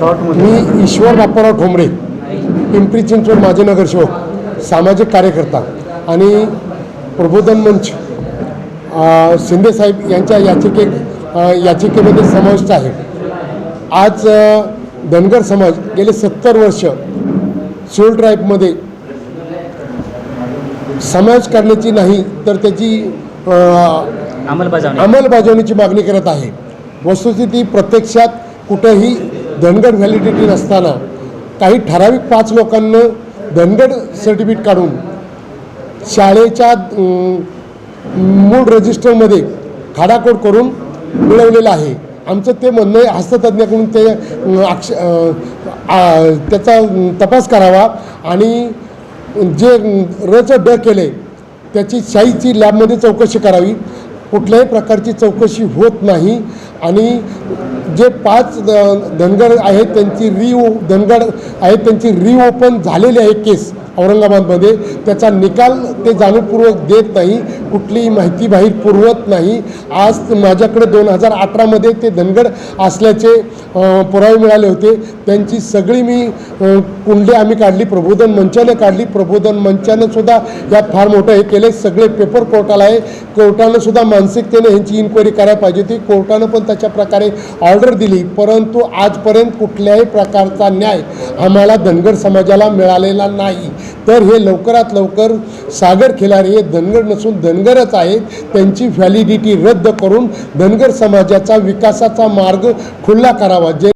मी ईश्वर बाप्पाराव ठोंबरे पिंपरी चिंचवड माजी नगरसेवक सामाजिक कार्यकर्ता आणि प्रबोधन मंच शिंदेसाहेब यांच्या याचिके याचिकेमध्ये समाविष्ट आहे. आज धनगर समाज गेले सत्तर वर्ष सोल ट्राईबमध्ये समावेश करण्याची नाही तर त्याची अंमलबजावणीची मागणी करत आहे. वस्तुस्थिती प्रत्यक्षात कुठंही धनगड व्हॅलिडिटी नसताना काही ठराविक पाच लोकांना धनगड सर्टिफिकेट काढून शाळेच्या मूळ रजिस्टरमध्ये खाडाखोड करून मिळवलेलं आहे. आमचं ते म्हणणं आहे हस्ततज्ञाकडून ते अक्ष त्याचा तपास करावा आणि जे रचं ड केले त्याची शाहीची लॅबमध्ये चौकशी करावी. कुठल्याही प्रकारची चौकशी होत नाही. आणि जे पाच द- धनगर आहेत त्यांची रिओ धनगर आहेत त्यांची रिओपन झालेली आहे केस. औरंगाबादमध्ये. त्याचा निकाल ते जाणीवपूर्वक देत नाही कुठलीही माहिती बाहेर पुरवत नाही. आज माझ्याकडे दोन हजार अठरामध्ये ते धनगड असल्याचे पुरावे मिळाले होते. त्यांची सगळी मी कुंडे कुंडली आम्ही काढली प्रबोधन मंचाने काढली. प्रबोधन मंचानं सुद्धा यात फार मोठं हे केले. सगळे पेपर कोर्टाला आहे. कोर्टानं सुद्धा मानसिकतेने ह्यांची इन्क्वायरी करायला पाहिजे होती. कोर्टानं पण त्याच्या प्रकारे ऑर्डर दिली. परंतु आजपर्यंत कुठल्याही प्रकारचा न्याय आम्हाला धनगर समाजाला मिळालेला नाही. तर हे लवकरात लवकर सागर खिलारी हे धनगर नसून धनगरच आहेत. त्यांची व्हॅलिडिटी रद्द करून धनगर समाजाचा विकासाचा मार्ग खुला करावा. जे